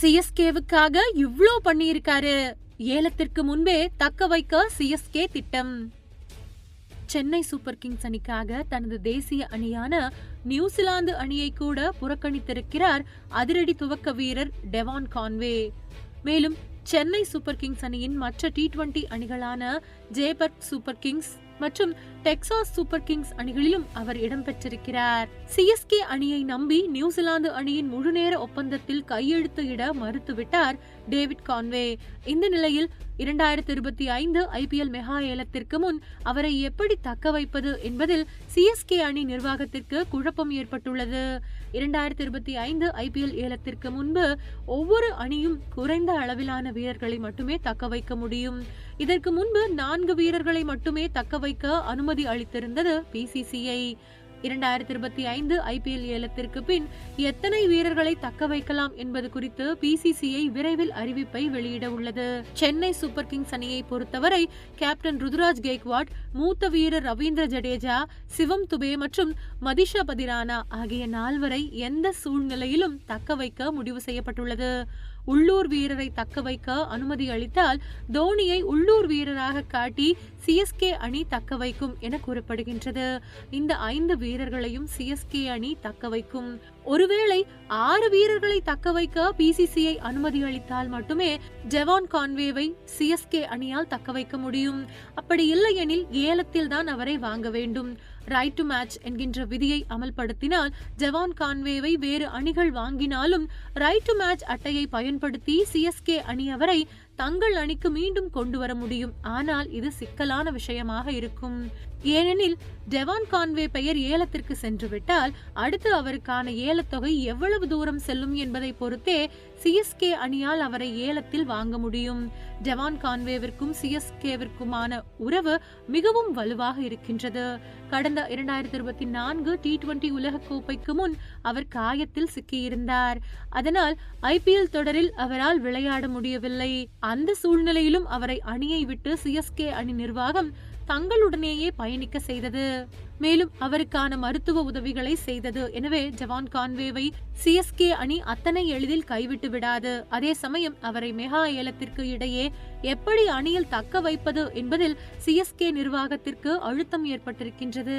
சிஎஸ்கேவுக்காக இவ்ளோ பண்ணியிருக்காரு. ஏலத்திற்கு முன்பே தக்க வைக்க சிஎஸ்கே திட்டம். சென்னை சூப்பர் கிங்ஸ் அணிக்காக தனது தேசிய அணியான நியூசிலாந்து அணியை கூட புறக்கணித்திருக்கிறார் அதிரடி துவக்க வீரர் டெவான் கான்வே. மேலும் சென்னை சூப்பர் கிங்ஸ் அணியின் மற்ற டி டுவெண்டி அணிகளான ஜேபர்க் சூப்பர் கிங்ஸ் மற்றும் டெக்சாஸ் சூப்பர் கிங்ஸ் அணிகளிலும் அவர் இடம்பெற்றிருக்கிறார். சிஎஸ்கே அணியை நம்பி நியூசிலாந்து அணியின் முழுநேர ஒப்பந்தத்தில் கையெழுத்து இட மறுத்துவிட்டார் டேவிட் கான்வே. இந்த நிலையில் இரண்டாயிரத்தி இருபத்தி ஐந்து ஐபிஎல் மெகா ஏலத்திற்கு முன் அவரை எப்படி தக்க வைப்பது என்பதில் சிஎஸ்கே அணி நிர்வாகத்திற்கு குழப்பம் ஏற்பட்டுள்ளது. இரண்டாயிரத்தி இருபத்தி ஐந்து ஐபிஎல் ஏலத்திற்கு முன்பு ஒவ்வொரு அணியும் குறைந்த அளவிலான வீரர்களை மட்டுமே தக்க வைக்க முடியும். இதற்கு முன்பு நான்கு வீரர்களை மட்டுமே தக்க வைக்க அனுமதி அளித்திருந்தது பிசிசிஐ இரண்டாயிரத்தி இருபத்தி ஐந்து ஐபிஎல் ஏலத்திற்கு பின் எத்தனை வீரர்களை தக்க வைக்கலாம் என்பது குறித்து பிசிசிஐ விரைவில் அறிவிப்பை வெளியிட உள்ளது. சென்னை சூப்பர் கிங்ஸ் அணியை பொறுத்தவரை கேப்டன் ருதுராஜ் கெய்க்வாட் மூத்த வீரர் ரவீந்திர ஜடேஜா சிவம் துபே மற்றும் மதிஷா பதிரானா ஆகிய நால்வரை எந்த சூழ்நிலையிலும் தக்க வைக்க முடிவு செய்யப்பட்டுள்ளது. உள்ளூர் வீரரை தக்க வைக்க அனுமதி அளித்தால் தோனியை உள்ளூர் வீரராக காட்டி சிஎஸ்கே அணி தக்க வைக்கும் என கூறப்படுகின்றது. இந்த ஐந்து வீரர்களையும் சிஎஸ்கே அணி தக்க வைக்கும். ஒருவேளை ஆறு வீரர்களை தக்க வைக்க பிசிசிஐ அனுமதி அளித்தால் மட்டுமே ஜெவான் கான்வேவை சிஎஸ்கே அணியால் தக்க வைக்க முடியும். அப்படி இல்லையெனில் ஏலத்தில் தான் அவரை வாங்க வேண்டும். ரைட் டு மேட்ச் என்கின்ற விதியை அமல்படுத்தினால் ஜவான் கான்வேவை வேறு அணிகள் வாங்கினாலும் ரைட் டு மேட்ச் அட்டையை பயன்படுத்தி சிஎஸ்கே அணி அவரை தங்கள் அணிக்கு மீண்டும் கொண்டு வர முடியும். ஆனால் இது சிக்கலான விஷயமாக இருக்கும். ஏனெனில் டெவான் கான்வே பெயர் ஏலத்திற்கு சென்றுவிட்டால் அடுத்து அவருக்கான ஏலத்தொகை எவ்வளவு தூரம் செல்லும் என்பதை பொறுத்தே சிஎஸ்கே அணியால் அவரை ஏலத்தில் வாங்க முடியும். டெவான் கான்வேவிற்கும் சிஎஸ்கேவிற்குமான உறவு மிகவும் வலுவாக இருக்கின்றது. கடந்த இரண்டாயிரத்தி இருபத்தி நான்கு டி டுவெண்டி உலக கோப்பைக்கு முன் அவர் காயத்தில் சிக்கியிருந்தார். அதனால் ஐபிஎல் தொடரில் அவரால் விளையாட முடியவில்லை. அந்த சூழ்நிலையிலும் அவரை அணியை விட்டு சிஎஸ்கே அணி நிர்வாகம் தங்களுடனேயே பயணிக்க செய்தது. மேலும் அவருக்கான மருத்துவ உதவிகளை செய்தது. எனவே ஜவான் கான்வேவை சிஎஸ்கே அணி அத்தனை எளிதில் கைவிட்டு விடாது. அதே சமயம் அவரை மெகா ஏலத்திற்கு இடையே எப்படி அணியில் தக்க வைப்பது என்பதில் சிஎஸ்கே நிர்வாகத்திற்கு அழுத்தம் ஏற்பட்டிருக்கின்றது.